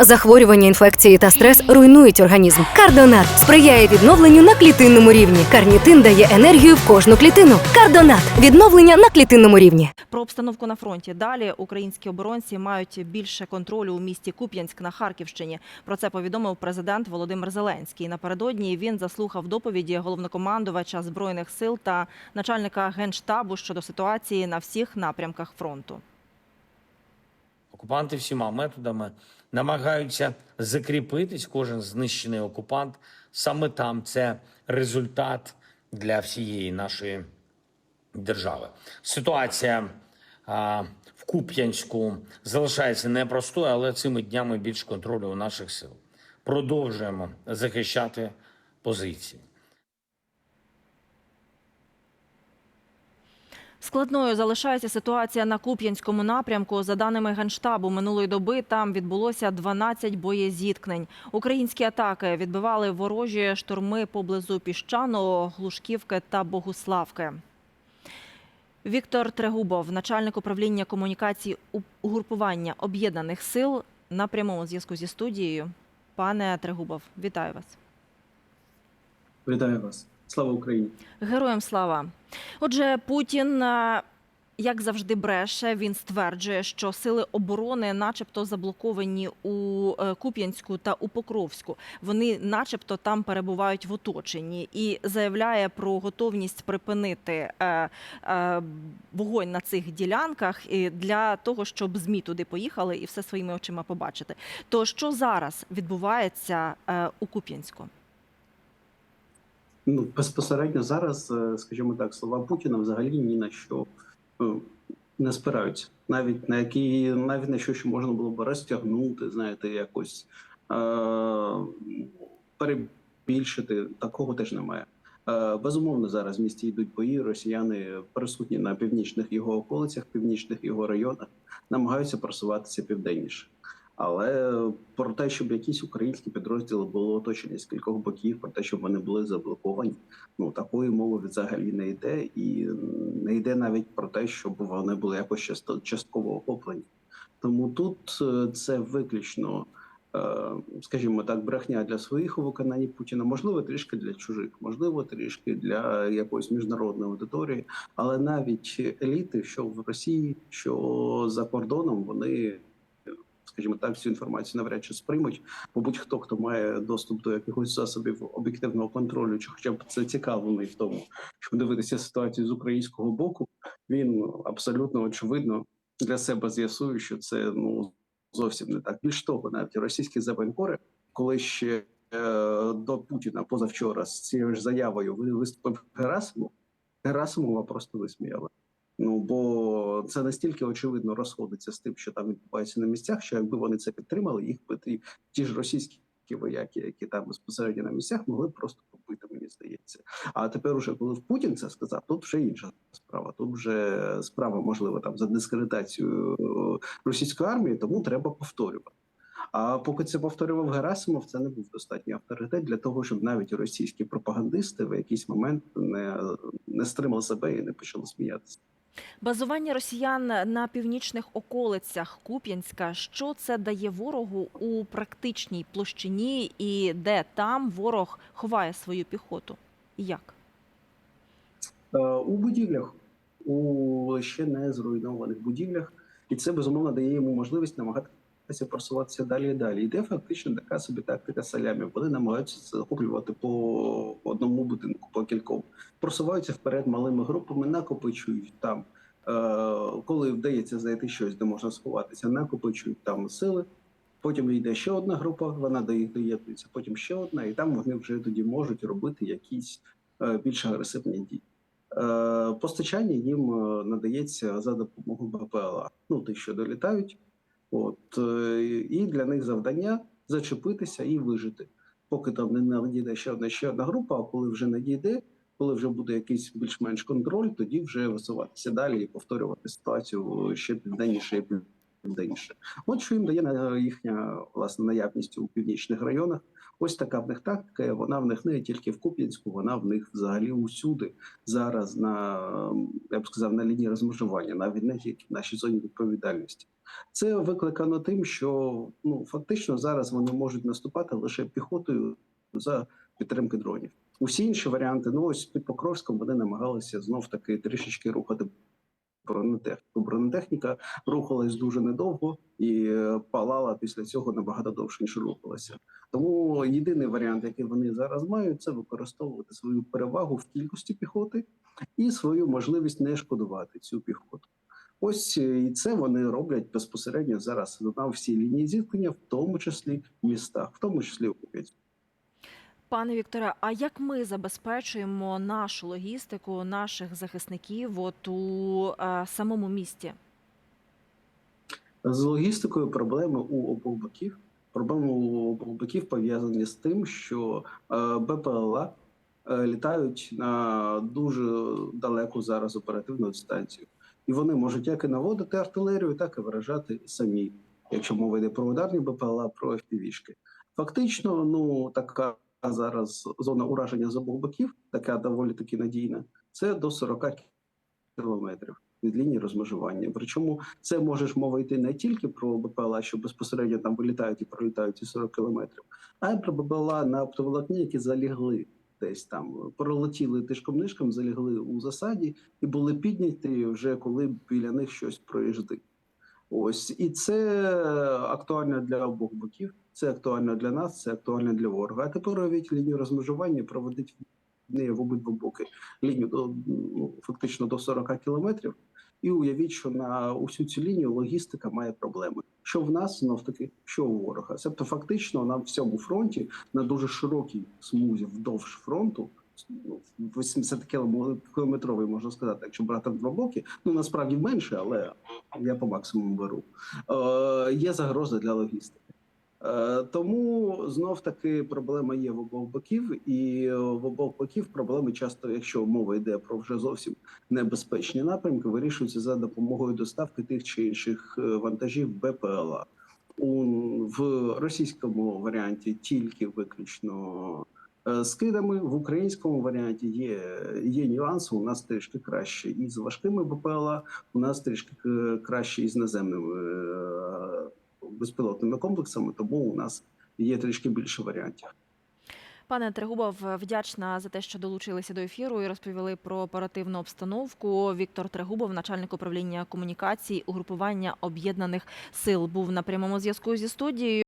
Захворювання, інфекції та стрес руйнують організм. Кардонат сприяє відновленню на клітинному рівні. Карнітин дає енергію в кожну клітину. Кардонат відновлення на клітинному рівні. Про обстановку на фронті. Далі українські оборонці мають більше контролю у місті Куп'янськ на Харківщині. Про це повідомив президент Володимир Зеленський. Напередодні він заслухав доповіді головнокомандувача збройних сил та начальника генштабу щодо ситуації на всіх напрямках фронту. Окупанти всіма методами намагаються закріпитись. Кожен знищений окупант саме там це результат для всієї нашої держави. Ситуація а, в Куп'янську залишається непростою, але цими днями більш контролю у наших сил. Продовжуємо захищати позиції. Складною залишається ситуація на Куп'янському напрямку. За даними Генштабу, минулої доби там відбулося 12 боєзіткнень. Українські атаки відбивали ворожі штурми поблизу Піщаного, Глушківки та Богуславки. Віктор Трегубов, начальник управління комунікацій угрупування об'єднаних сил, на прямому зв'язку зі студією. Пане Трегубов, вітаю вас. Вітаю вас. Слава Україні! Героям слава. Отже, Путін, е, як завжди, бреше. Він стверджує, що сили оборони, начебто, заблоковані у е, Куп'янську та у Покровську. Вони, начебто, там перебувають в оточенні і заявляє про готовність припинити е, вогонь на цих ділянках для того, щоб змі туди поїхали і все своїми очима побачити. То що зараз відбувається у Куп'янську? Ну безпосередньо зараз, е, скажімо так, слова Путіна взагалі ні на що е, не спираються, навіть на які навіть на що що можна було б розтягнути, знаєте, якось е- перебільшити. Такого теж немає. Е, Безумовно, зараз в місті йдуть бої. Росіяни присутні на північних його околицях, північних його районах, намагаються просуватися південніше. Але про те, щоб якісь українські підрозділи були оточені з кількох боків, про те, щоб вони були заблоковані, ну такої мови взагалі не йде, і не йде навіть про те, щоб вони були якось частково охоплені. Тому тут е, це виключно, е, скажімо так, брехня для своїх у виконанні Путіна, можливо, трішки для чужих, можливо, трішки для якоїсь міжнародної аудиторії, але навіть еліти, що в Росії, що за кордоном, вони скажімо так, цю інформацію навряд чи сприймуть. Бо будь-хто, хто має доступ до якихось засобів об'єктивного контролю, чи хоча б це цікавлений в тому, щоб дивитися ситуацію з українського боку, він абсолютно очевидно для себе з'ясує, що це ну зовсім не так. Більш того, навіть російські завоєнкори, коли ще е, до Путіна позавчора з цією ж заявою виступив Герасимов, Герасимова просто висміяли. Ну бо це настільки очевидно розходиться з тим, що там відбувається на місцях, що якби вони це підтримали, їх би ті, ті ж російські вояки, які там безпосередньо на місцях, могли просто побити, мені здається. А тепер, уже коли Путін це сказав, тут вже інша справа. Тут вже справа можливо там за дискредитацію е, російської армії, тому треба повторювати. А поки це повторював Герасимов, це не був достатній авторитет для того, щоб навіть російські пропагандисти в якийсь момент не, не стримали себе і не почали сміятися. Базування росіян на північних околицях Куп'янська. Що це дає ворогу у практичній площині, і де там ворог ховає свою піхоту? Як? Е, у будівлях, у ще не зруйнованих будівлях, і це безумовно дає йому можливість намагатися просуватися далі і далі. Йде фактично така собі тактика салямі. Вони намагаються захоплювати по одному будинку, по кільком, просуваються вперед малими групами, накопичують там. Е, Коли вдається знайти щось, де можна сховатися, накопичують там сили. Потім йде ще одна група, вона доєднується, потім ще одна, і там вони вже тоді можуть робити якісь е, більш агресивні дії. Е, Постачання їм надається за допомогою БПЛА. Ну, ті, що долітають. От, е, і для них завдання зачепитися і вижити. Поки там не надійде ще одна ще одна група, а коли вже надійде, коли вже буде якийсь більш-менш контроль, тоді вже висуватися далі і повторювати ситуацію ще південніше і південніше. От що їм дає е, їхня власне наявність у північних районах. Ось така в них тактика. Вона в них не тільки в Куп'янську, вона в них взагалі усюди зараз на я б сказав на лінії розмежування, навіть не тільки в нашій зоні відповідальності. Це викликано тим, що ну фактично зараз вони можуть наступати лише піхотою за підтримки дронів. Усі інші варіанти, ну ось під Покровськом вони намагалися знов таки трішечки рухати бронетехніку. Бронетехніка рухалась дуже недовго і е, палала після цього набагато довше ніж рухалася. Тому єдиний варіант, який вони зараз мають, це використовувати свою перевагу в кількості піхоти і свою можливість не шкодувати цю піхоту. Ось е, і це вони роблять безпосередньо зараз на всій лінії зіткнення, в тому числі в містах, в тому числі у Куп'янську. Пане Вікторе, а як ми забезпечуємо нашу логістику, наших захисників от у е, самому місті? З логістикою проблеми у обох боків. Проблеми у обох боків пов'язані з тим, що е, БПЛА е, літають на дуже далеку зараз оперативну дистанцію, і вони можуть як і наводити артилерію, так і виражати самі, якщо мова йде про ударні БПЛА, про FPV-шки. Фактично, ну така зараз зона ураження з обох боків, така доволі таки надійна. Це до 40 кілометрів від лінії розмежування. Причому це можеш мова йти не тільки про БПЛА, що безпосередньо там вилітають і пролітають ці 40 кілометрів, а й про БПЛА на оптоволокні, які залігли десь там, пролетіли тишком нишком, залігли у засаді і були підняті вже коли біля них щось проїжджає. Ось і це актуально для обох боків. Це актуально для нас, це актуально для ворога. А тепер уявіть лінію розмежування проводить неї в обидва боки лінію до ну, фактично до 40 кілометрів. І уявіть, що на усю цю лінію логістика має проблеми. Що в нас знов таки, що у ворога. Тобто, фактично, на всьому фронті на дуже широкій смузі вдовж фронту. Ну, 80 кілометровий, можна сказати, якщо брати в два боки, ну насправді менше, але я по максимуму беру. Е, є загроза для логістики. Е, Тому знов таки проблема є в обох боків, і в обох боків проблеми часто, якщо мова йде про вже зовсім небезпечні напрямки, вирішуються за допомогою доставки тих чи інших е, вантажів БПЛА. У в російському варіанті тільки виключно скидами. В українському варіанті є, є нюанси. У нас трішки краще із важкими БПЛА, у нас трішки е, краще із наземними е, безпілотними комплексами, тому у нас є трішки більше варіантів. Пане Трегубов, вдячна за те, що долучилися до ефіру і розповіли про оперативну обстановку. Віктор Трегубов, начальник управління комунікацій угрупування об'єднаних сил, був на прямому зв'язку зі студією.